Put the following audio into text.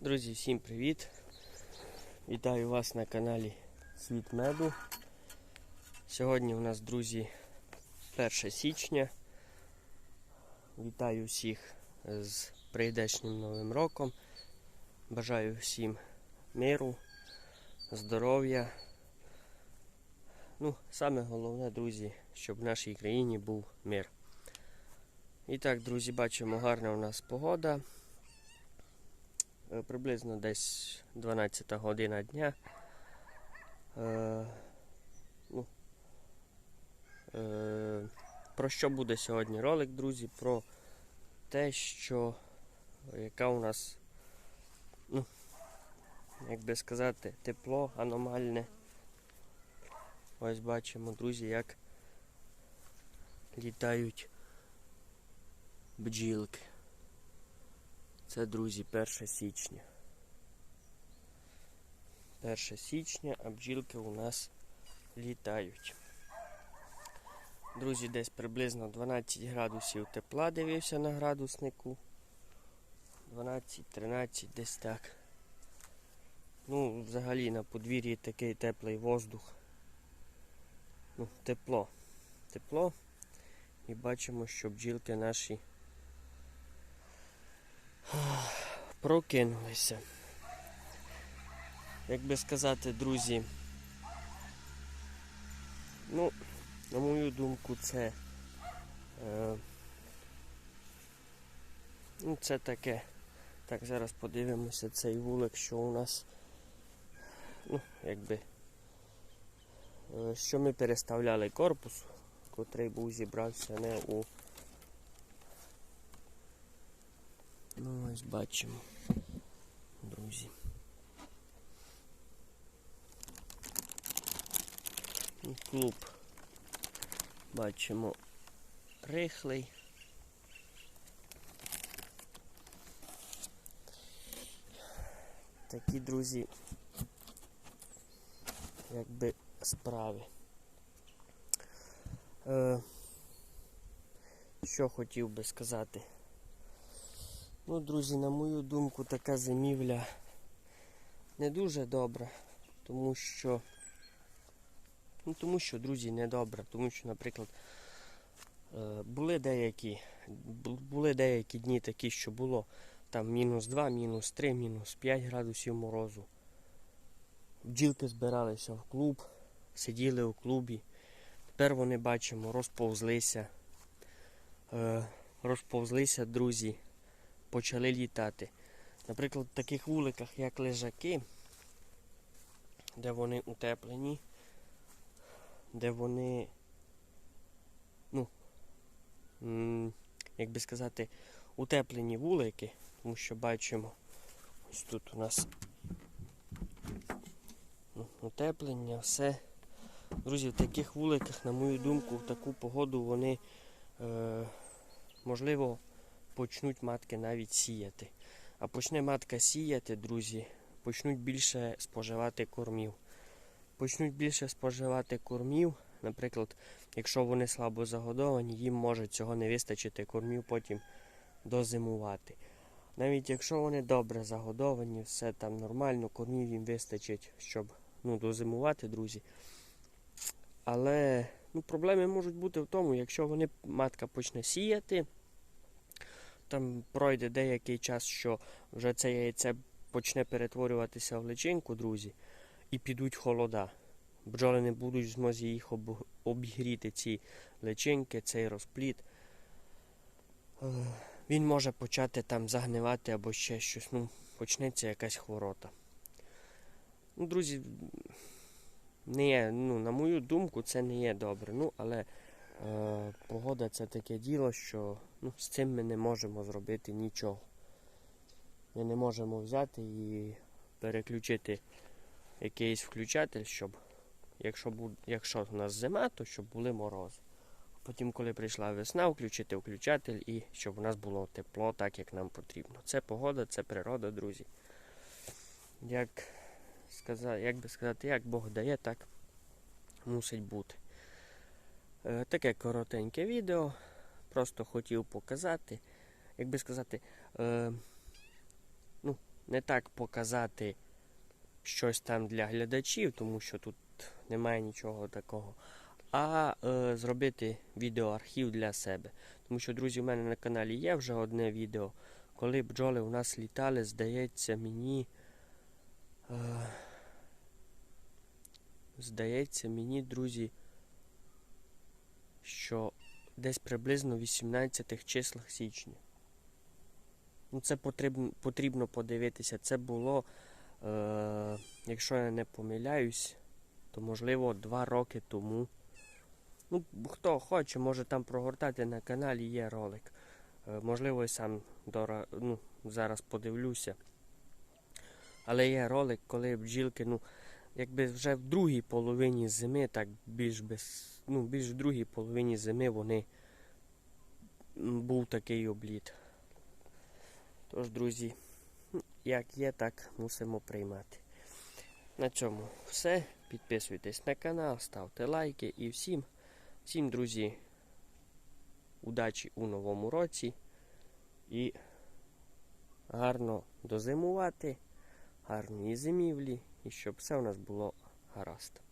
Друзі, всім привіт! Вітаю вас на каналі Світ Меду. Сьогодні у нас, друзі, 1 січня. Вітаю всіх з прийдешнім новим роком. Бажаю всім миру, здоров'я. Ну, саме головне, друзі, щоб в нашій країні був мир. І так, друзі, бачимо, гарна у нас погода. Е, Приблизно десь 12 година дня. Е, ну, е, про що буде сьогодні ролик, друзі? Про те, що яка у нас, ну, як би сказати, тепло аномальне. Ось бачимо, друзі, як літають бджілки. Це, друзі, 1 січня. 1 січня, а бджілки у нас літають. Друзі, десь приблизно 12 градусів тепла дивився на градуснику. 12-13 десь так. Ну, взагалі на подвір'ї такий теплий воздух. Ну, тепло. Тепло. І бачимо, що бджілки наші прокинулися. Як би сказати, друзі, ну, на мою думку, це е, ну, це таке. Так, зараз подивимося цей вулик, що у нас, ну, якби, е, що ми переставляли корпус, котрий був зібрався не у Ну, ось бачимо, друзі. Ну, Клуб бачимо рихлий. Такі, друзі, якби справи. Е, що хотів би сказати? Ну, друзі, на мою думку, така зимівля не дуже добра, тому що, ну, тому що, друзі, не добра, тому що, наприклад, е, були деякі, були деякі дні такі, що було там мінус 2, мінус 3, мінус 5 градусів морозу. Бджілки збиралися в клуб, сиділи у клубі. Тепер вони бачимо, розповзлися. Е, розповзлися, друзі почали літати. Наприклад, в таких вуликах, як лежаки, де вони утеплені, де вони, ну, як би сказати, утеплені вулики, тому що бачимо, ось тут у нас ну, утеплення, все. Друзі, в таких вуликах, на мою думку, в таку погоду вони, е, можливо, почнуть матки навіть сіяти. А почне матка сіяти, друзі, почнуть більше споживати кормів. Почнуть більше споживати кормів, наприклад, якщо вони слабо загодовані, їм може цього не вистачити кормів потім дозимувати. Навіть якщо вони добре загодовані, все там нормально, кормів їм вистачить, щоб ну, дозимувати, друзі. Але ну, проблеми можуть бути в тому, якщо вони матка почне сіяти там пройде деякий час, що вже це яйце почне перетворюватися в личинку, друзі, і підуть холода. Бджоли не будуть в змозі їх об- обігріти, ці личинки, цей розплід. Е, Він може почати там загнивати або ще щось. Ну, почнеться якась хворота. Ну, друзі, не є, ну, на мою думку, це не є добре. Ну, але погода це таке діло, що ну, з цим ми не можемо зробити нічого. Ми не можемо взяти і переключити якийсь включатель, щоб, якщо, буд, якщо у нас зима, то щоб були морози. Потім, коли прийшла весна, включити включатель і щоб у нас було тепло, так як нам потрібно. Це погода, це природа, друзі. Як, сказати, як би сказати, як Бог дає, так мусить бути. Е, Таке коротеньке відео. Просто хотів показати, як би сказати, е, ну, не так показати щось там для глядачів, тому що тут немає нічого такого, а е, зробити відеоархів для себе. Тому що, друзі, у мене на каналі є вже одне відео, коли бджоли у нас літали, здається, мені. Е, здається, мені, друзі, що десь приблизно в 18 числах січня. Ну, це потрібно, потрібно подивитися. Це було, е, якщо я не помиляюсь, то можливо два роки тому. Ну, хто хоче, може там прогортати на каналі є ролик. Е, можливо, і сам дора, ну, зараз подивлюся. Але є ролик, коли бджілки, ну, якби вже в другій половині зими, так більш без, ну, більш в другій половині зими вони був такий обліт. Тож, друзі, як є, так мусимо приймати. На цьому все. Підписуйтесь на канал, ставте лайки і всім, всім, друзі, удачі у новому році і гарно дозимувати, гарної зимівлі і щоб все у нас було гаразд.